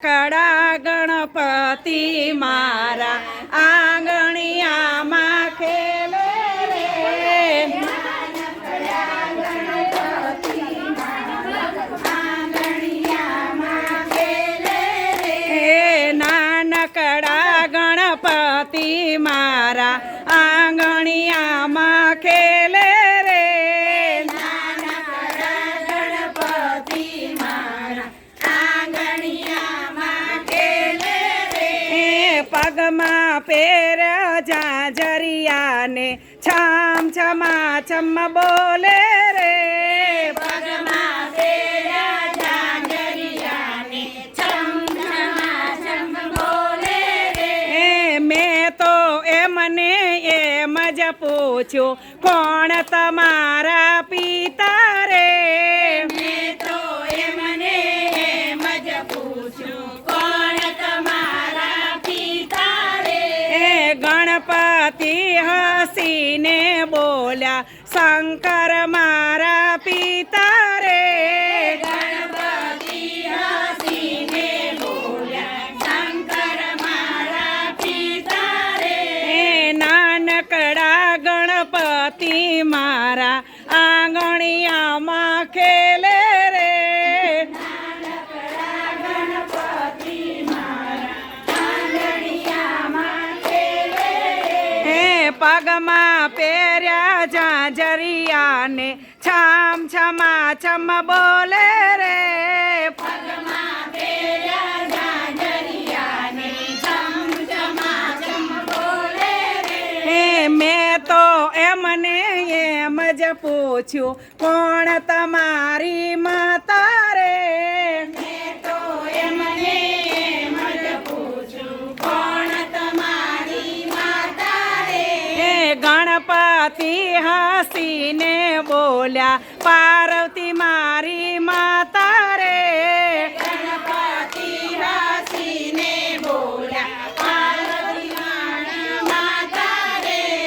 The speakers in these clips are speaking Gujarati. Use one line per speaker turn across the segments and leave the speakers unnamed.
કડા ગણપતિ મારા આંગણિયામાં ખેલે રે. નાનકડા ગણપતિ મારા આંગણિયામાં ખેલે પગમાં જરિયાને છામ છમા છમ બોલે રે. એ મેં તો એમને એમ જ પૂછ્યું, કોણ તમારા પિતા રે? શંકર મારા પિતા રે નાનકડા ગણપતિ મારા આંગણિયામાં પગમાં પહેર્યા જાજરિયાને છામ છમા છમ બોલે રે. મેં તો એમને એમ જ પૂછ્યું, કોણ તમારી માતા રે? હે ગણપતિ હસીને બોલ્યા પાર્વતી મારી માતા રે.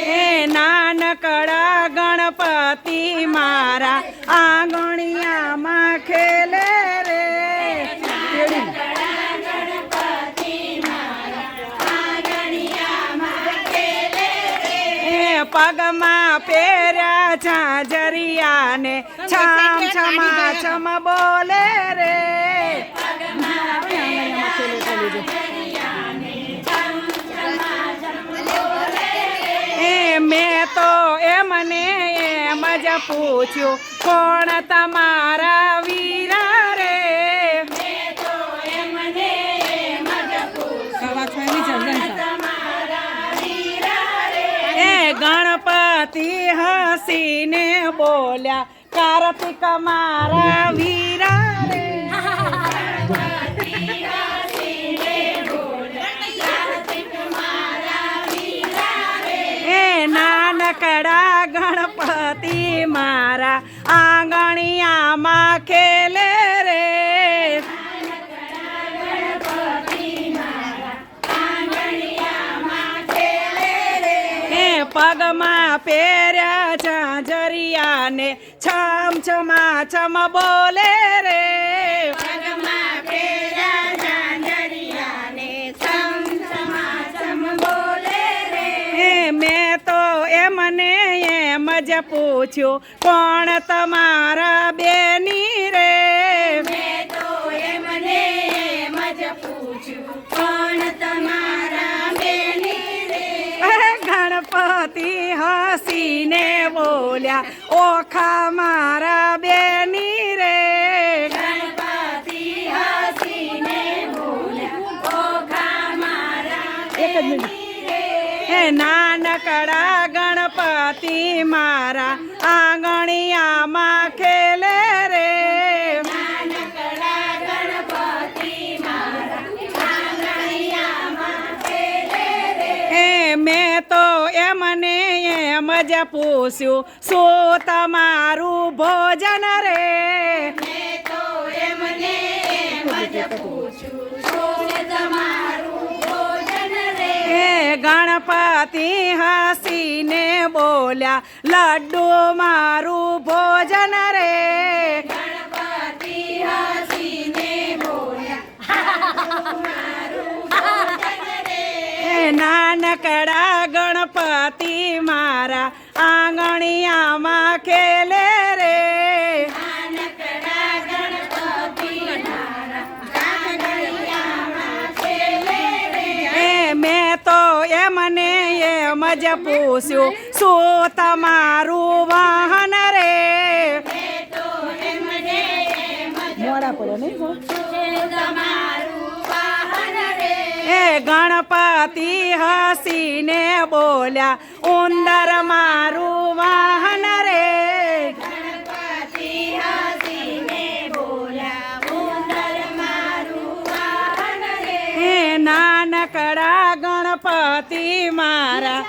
હે નાનકડા ગણપતિ મારા આંગણિયામાં ખેલે રે. પગમાં પહેર્યા ઝાંઝરિયાને. છામ છમા છમ બોલે રે. એ મેં તો એમને એમ જ પૂછ્યું કોણ તમારા વીરા? ગણપતિ હસીને બોલ્યા કાર્તિક મારા વીરા રે એ નાનકડા ગણપતિ મારા પગમાં પહેર્યા ઝાંઝરિયાને છમ છમા છમ બોલે રે. એ મેં તો એમને એમ જ પૂછ્યું કોણ તમારા બેની રે? એ હસીને બોલ્યા ઓખા મારા બેની રે. નાનકડા ગણપતિ મારા આંગણિયામાં ખેલે રે. હે મેં તો મને એમ જ પૂછ્યું શું તમારું ભોજન રે? ગણપતિ હસીને બોલ્યા લડ્ડુ મારું ભોજન રે. નાનકડા ગણપતિ મારા આંગણિયામાં ખેલે રે. એ મેં તો એમને એમ જ પૂછ્યું શું તમારું વાહન રે? મોડા પડે નહીં ગણપતિ હસીને બોલ્યા ઉંદર મારું વાહન રે. હે નાનકડા ગણપતિ મારા